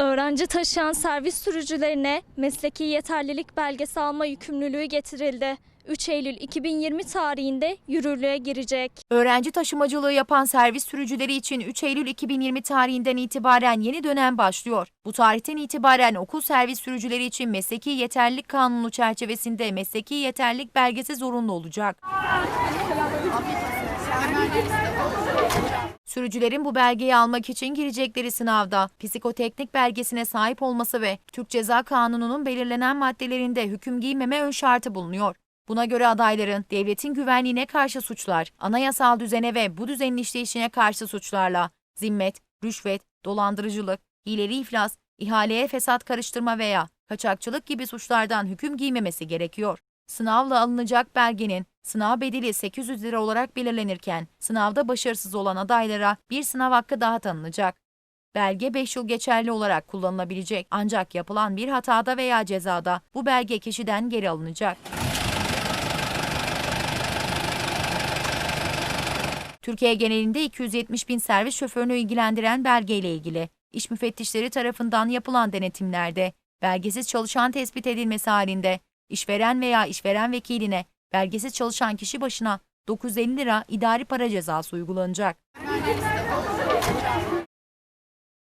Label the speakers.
Speaker 1: Öğrenci taşıyan servis sürücülerine mesleki yeterlilik belgesi alma yükümlülüğü getirildi. 3 Eylül 2020 tarihinde yürürlüğe girecek.
Speaker 2: Öğrenci taşımacılığı yapan servis sürücüleri için 3 Eylül 2020 tarihinden itibaren yeni dönem başlıyor. Bu tarihten itibaren okul servis sürücüleri için mesleki yeterlilik kanunu çerçevesinde mesleki yeterlilik belgesi zorunlu olacak. Sürücülerin bu belgeyi almak için girecekleri sınavda psikoteknik belgesine sahip olması ve Türk Ceza Kanunu'nun belirlenen maddelerinde hüküm giymeme ön şartı bulunuyor. Buna göre adayların devletin güvenliğine karşı suçlar, anayasal düzene ve bu düzenin işleyişine karşı suçlarla zimmet, rüşvet, dolandırıcılık, hileri iflas, ihaleye fesat karıştırma veya kaçakçılık gibi suçlardan hüküm giymemesi gerekiyor. Sınavla alınacak belgenin sınav bedeli 800 lira olarak belirlenirken sınavda başarısız olan adaylara bir sınav hakkı daha tanınacak. Belge 5 yıl geçerli olarak kullanılabilecek ancak yapılan bir hatada veya cezada bu belge kişiden geri alınacak. Türkiye genelinde 270 bin servis şoförünü ilgilendiren belgeyle ilgili iş müfettişleri tarafından yapılan denetimlerde belgesiz çalışan tespit edilmesi halinde işveren veya işveren vekiline belgesiz çalışan kişi başına 950 lira idari para cezası uygulanacak.